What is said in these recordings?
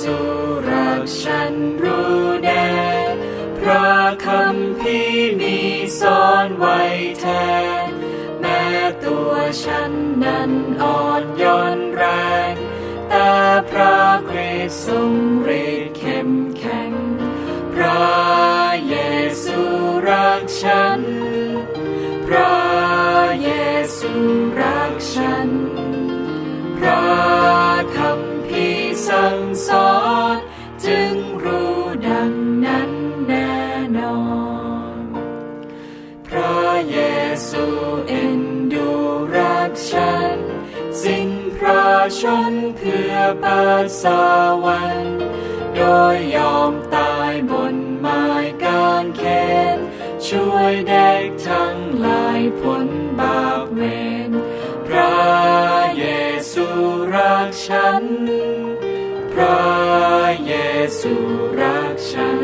ซูรักฉันรู้แน่พระคำพี่มีสอนไว้แทน แม้ตัวฉันนั้นอ่อนย่อนแรง แต่พระคริสต์ทรงฤทธิ์เข้มแข็ง พระเยซูรักฉัน พระเยซู เยซูเอ็นดูรักฉัน สิ้นพระชนเพื่อเปิดสวรรค์โดยยอมตายบนไม้กางเขนช่วยเด็กทั้งหลายพ้นบาปเวรพระเยซูรักฉัน พระเยซูรักฉัน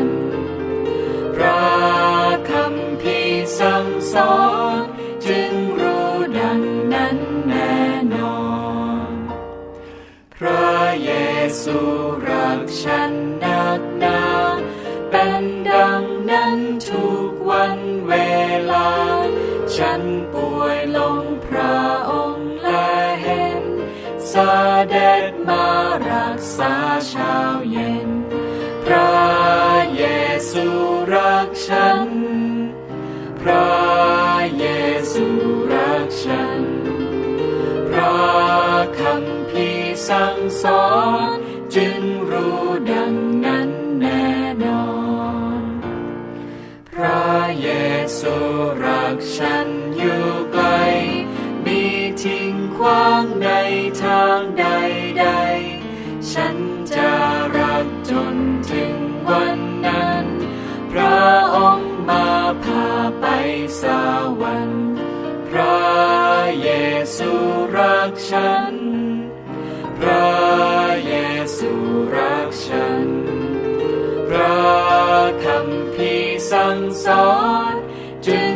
สอนจึงรู้ดังนั้นแน่นอน พระเยซูรักฉันนักหนาเป็นดังนั้นทุกวันเวลา ฉันป่วยลงพระองค์และเห็นสเด็จมารักษาเช้าเย็น พระเยซูรักฉัน พระ สั่งสอนจึงรู้ดังนั้นแน่นอน พระเยซูรักฉันอยู่ไกล มีทิ้งขว้างในทางใดๆฉันจะรักจนถึงวันนั้น พระองค์มาพาไปสวรรค์พระเยซูรักฉัน ธำพีสั่งสอนจึง